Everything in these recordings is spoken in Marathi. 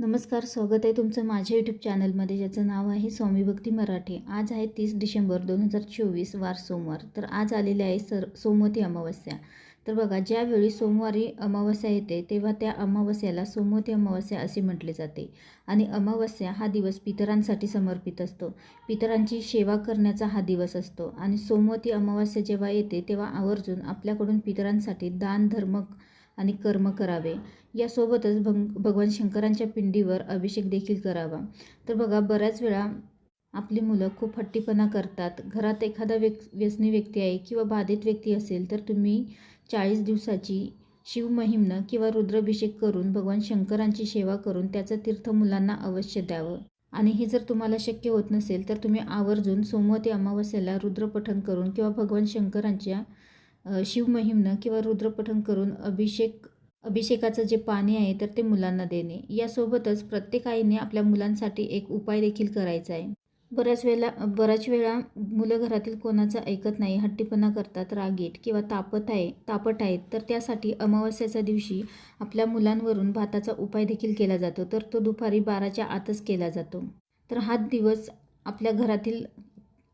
नमस्कार स्वागत आहे तुमचं माझ्या यूट्यूब चॅनलमध्ये ज्याचं नाव आहे स्वामी भक्ती मराठी. आज आहे तीस डिसेंबर दोन हजार चोवीस वार सोमवार. तर आज आलेले आहे सर सोमवती अमावस्या. तर बघा ज्यावेळी सोमवारी अमावस्या येते तेव्हा त्या अमावस्याला सोमवती अमावस्या असे म्हटले जाते. आणि अमावस्या हा दिवस पितरांसाठी समर्पित असतो. पितरांची सेवा करण्याचा हा दिवस असतो. आणि सोमवती अमावस्या जेव्हा येते तेव्हा आवर्जून आपल्याकडून पितरांसाठी दान धर्म आणि कर्म करावे. यासोबतच भंग भगवान शंकरांच्या पिंडीवर अभिषेक देखील करावा. तर बघा बऱ्याच वेळा आपली मुलं खूप हट्टीपणा करतात. घरात एखादा व्यक् व्यसनी व्यक्ती आहे किंवा बाधित व्यक्ती असेल तर तुम्ही चाळीस दिवसाची शिवमहिमनं किंवा रुद्राभिषेक करून भगवान शंकरांची सेवा करून त्याचं तीर्थ मुलांना अवश्य द्यावं. आणि हे जर तुम्हाला शक्य होत नसेल तर तुम्ही आवर्जून सोमवती अमावस्येला रुद्रपठण करून किंवा भगवान शंकरांच्या शिवमहिमनं किंवा रुद्रपठण करून अभिषेक अभिषेकाचं जे पाणी आहे तर ते मुलांना देणे. यासोबतच प्रत्येक आईने आपल्या मुलांसाठी एक उपाय देखील करायचा आहे. बऱ्याच वेळेला बऱ्याच वेळा मुलं घरातील कोणाचं ऐकत नाही हट्टीपणा करतात रागीट किंवा तापत आहे तापट आहेत तर त्यासाठी अमावस्याच्या दिवशी आपल्या मुलांवरून भाताचा उपाय देखील केला जातो. तर तो दुपारी बाराच्या आतच केला जातो. तर हा दिवस आपल्या घरातील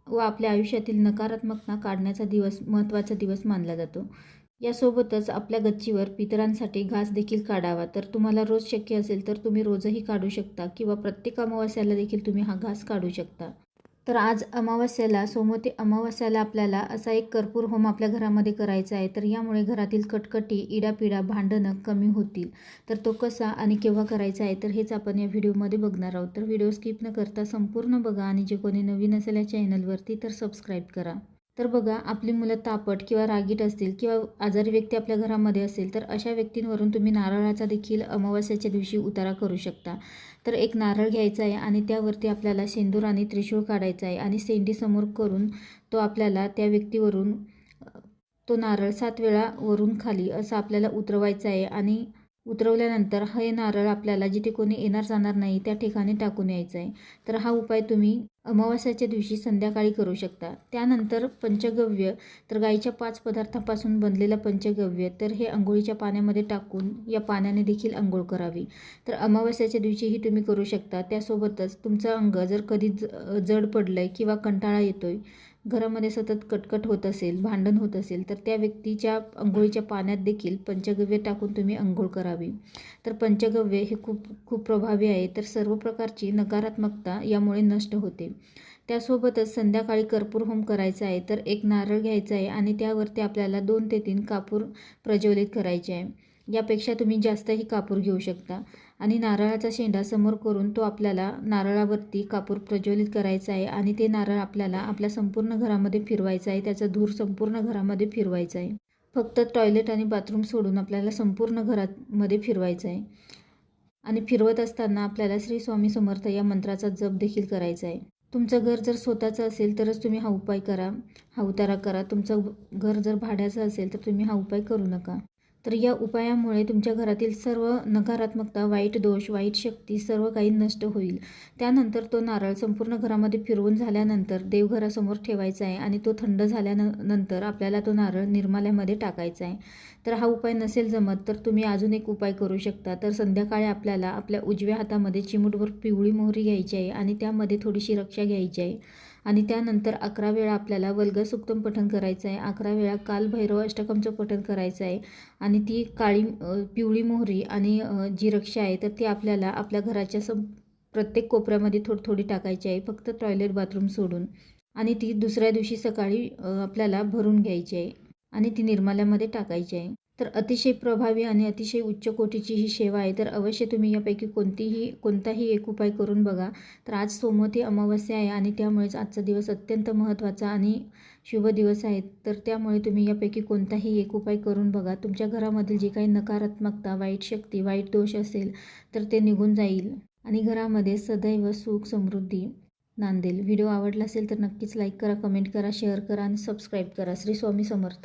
व आपल्या आयुष्यातील नकारात्मकता काढण्याचा दिवस महत्त्वाचा दिवस मानला जातो. यासोबतच आपल्या गच्चीवर पितरांसाठी घास देखील काढावा. तर तुम्हाला रोज शक्य असेल तर तुम्ही रोजही काढू शकता किंवा प्रत्येक अमावस्याला देखील तुम्ही हा घास काढू शकता. तर आज अमावस्याला सोमवती अमावस्याला आपल्याला असा एक कर्पूर होम आपल्या घरामध्ये करायचा आहे. तर यामुळे घरातील कटकटी इडापिडा भांडणं कमी होतील. तर तो कसा आणि केव्हा करायचा आहे तर हेच आपण या व्हिडिओमध्ये बघणार आहोत. तर व्हिडिओ स्किप न करता संपूर्ण बघा आणि जे कोणी नवीन असेल या चॅनलवरती तर सबस्क्राईब करा. तर बघा आपली मुलं तापट किंवा रागीट असतील किंवा आजारी व्यक्ती आपल्या घरामध्ये असेल तर अशा व्यक्तींवरून तुम्ही नारळाचा देखील अमावस्याच्या दिवशी उतारा करू शकता. तर एक नारळ घ्यायचा आहे आणि त्यावरती आपल्याला शेंदूर आणि त्रिशूळ काढायचा आहे आणि सेंडीसमोर करून तो आपल्याला त्या व्यक्तीवरून तो नारळ सात वेळा वरून खाली असं आपल्याला उतरवायचा आहे आणि उतरवल्यानंतर हे नारळ आपल्याला जिथे कोणी येणार जाणार नाही त्या ठिकाणी टाकून यायचं आहे. तर हा उपाय तुम्ही अमावास्याच्या दिवशी संध्याकाळी करू शकता. त्यानंतर पंचगव्य तर गाईच्या पाच पदार्थापासून बनलेलं पंचगव्य तर हे आंघोळीच्या पाण्यामध्ये टाकून या पाण्याने देखील आंघोळ करावी. तर अमावास्याच्या दिवशीही तुम्ही करू शकता. त्यासोबतच तुमचं अंग जर कधी ज जड पडलं आहे किंवा कंटाळा येतो आहे घरामध्ये सतत कटकट होत असेल भांडण होत असेल तर त्या व्यक्तीच्या अंघोळीच्या पाण्यात देखील पंचगव्य टाकून तुम्ही अंघोळ करावी. तर पंचगव्य हे खूप खूप प्रभावी आहे. तर सर्व प्रकारची नकारात्मकता यामुळे नष्ट होते. त्यासोबतच संध्याकाळी कर्पूर होम करायचा आहे तर एक नारळ घ्यायचा आहे आणि त्यावरती आपल्याला दोन ते तीन कापूर प्रज्वलित करायचे आहे. यापेक्षा तुम्ही जास्तही कापूर घेऊ शकता. आणि नारळाचा शेंडा समोर करून तो आपल्याला नारळावरती कापूर प्रज्वलित करायचा आहे आणि ते नारळ आपल्याला आपल्या संपूर्ण घरामध्ये फिरवायचं आहे. त्याचा धूर संपूर्ण घरामध्ये फिरवायचा आहे. फक्त टॉयलेट आणि बाथरूम सोडून आपल्याला संपूर्ण घरामध्ये फिरवायचं आहे. आणि फिरवत असताना आपल्याला श्री स्वामी समर्थ या मंत्राचा जप देखील करायचा आहे. तुमचं घर जर स्वतःचं असेल तरच तुम्ही हा उपाय करा. हा उतारा करा. तुमचं घर जर भाड्याचं असेल तर तुम्ही हा उपाय करू नका. तर या उपायामुळे तुमच्या घरातील सर्व नकारात्मकता वाईट दोष वाईट शक्ती सर्व काही नष्ट होईल. त्यानंतर तो नारळ संपूर्ण घरामध्ये फिरवून झाल्यानंतर देवघरासमोर ठेवायचा आहे आणि तो थंड झाल्यानंतर आपल्याला तो नारळ निर्माल्यामध्ये टाकायचा आहे. तर हा उपाय नसेल जमत तर तुम्ही अजून एक उपाय करू शकता. तर संध्याकाळी आपल्याला आपल्या उजव्या हातामध्ये चिमूटभर पिवळी मोहरी घ्यायची आहे आणि त्यामध्ये थोडीशी रक्षा घ्यायची आहे. आणि त्यानंतर अकरा वेळा आपल्याला वल्ग सुक्तम पठण करायचं आहे. अकरा वेळा काल भैरव अष्टकमचं पठण करायचं आहे. आणि ती काळी पिवळी मोहरी आणि जी रक्षा आहे तर ती आपल्याला आपल्या घराच्या सं प्रत्येक कोपऱ्यामध्ये थोडी थोडी टाकायची आहे. फक्त टॉयलेट बाथरूम सोडून. आणि ती दुसऱ्या दिवशी सकाळी आपल्याला भरून घ्यायची आहे. आणि ती निर्माल्यामध्ये टाकायची आहे. तर अतिशय प्रभावी आणि अतिशय उच्च कोटीची ही सेवा आहे. तर अवश्य तुम्ही यापैकी कोणतीही कोणताही एक उपाय करून बघा. तर आज सोमवती अमावस्या आहे आणि त्यामुळेच आजचा दिवस अत्यंत महत्त्वाचा आणि शुभ दिवस आहे. तर त्यामुळे तुम्ही यापैकी कोणताही एक उपाय करून बघा. तुमच्या घरामधील जी काही नकारात्मकता वाईट शक्ती वाईट दोष असेल तर ते निघून जाईल. आणि घरामध्ये सदैव सुख समृद्धी नांदेल. व्हिडिओ आवडला असेल तर नक्कीच लाईक करा कमेंट करा शेअर करा आणि सबस्क्राईब करा. श्री स्वामी समर्थ.